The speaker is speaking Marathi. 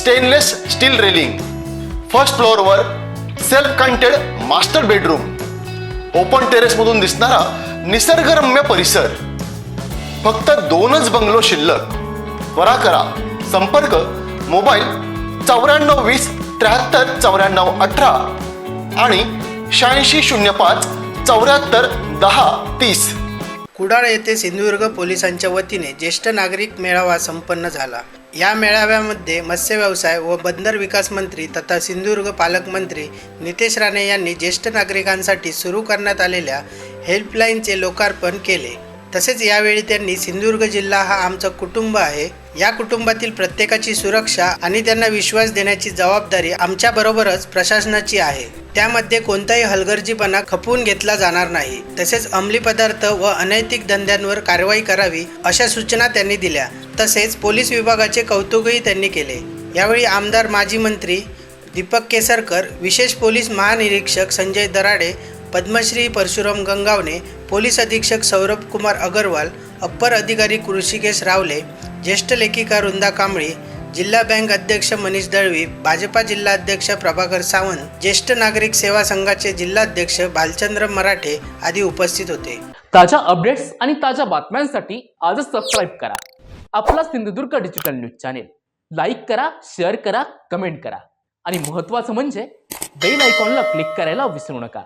Stainless steel railing first फ्लोअरवर self contained master bedroom open टेरेसमधून दिसणारा निसर्गरम्य परिसर. फक्त दोनच बंगलो शिल्लक. त्वरा करा. संपर्क मोबाईल चौऱ्याण्णव वीस त्र्याहत्तर चौऱ्याण्णव अठरा आणि शहाऐंशी शून्य पाच चौऱ्याहत्तर दहा तीस. कुडाळ येथे सिंधुदुर्ग पोलिसांच्या वतीने ज्येष्ठ नागरिक मेळावा संपन्न झाला. या मेळाव्यामध्ये मत्स्य व्यवसाय व बंदर विकास मंत्री तथा सिंधुदुर्ग पालकमंत्री नितेश राणे यांनी ज्येष्ठ नागरिकांसाठी सुरू करण्यात आलेल्या हेल्पलाईनचे लोकार्पण केले. तसेच यावेळी त्यांनी सिंधुदुर्ग जिल्हा हा आमचं कुटुंब आहे. या कुटुंबातील प्रत्येकाची सुरक्षा आणि त्यांना विश्वास देण्याची जबाबदारी आमच्याबरोबरच प्रशासनाची आहे. त्यामध्ये कोणताही हलगर्जीपणा खपवून घेतला जाणार नाही. तसेच अंमली पदार्थ व अनैतिक धंद्यांवर कारवाई करावी अशा सूचना त्यांनी दिल्या. तसेच पोलीस विभागाचे कौतुकही त्यांनी केले. यावेळी आमदार माजी मंत्री दीपक केसरकर विशेष पोलीस महानिरीक्षक संजय दराडे पद्मश्री परशुराम गंगावणे पोलीस अधीक्षक सौरभ कुमार अगरवाल अप्पर अधिकारी कृषिकेश रावले ज्येष्ठ लेखिका वृंदा कांबळी जिल्हा बँक अध्यक्ष मनीष दळवी भाजपा जिल्हाध्यक्ष प्रभाकर सावंत ज्येष्ठ नागरिक सेवा संघाचे जिल्हाध्यक्ष भालचंद्र मराठे आदी उपस्थित होते. ताज्या अपडेट्स आणि ताज्या बातम्यांसाठी आजच सबस्क्राईब करा. आपला Sindhudurg digital news channel like करा शेअर करा कमेंट करा. आणि महत्त्वाचं म्हणजे बेल आयकॉनला क्लिक करायला विसरू नका.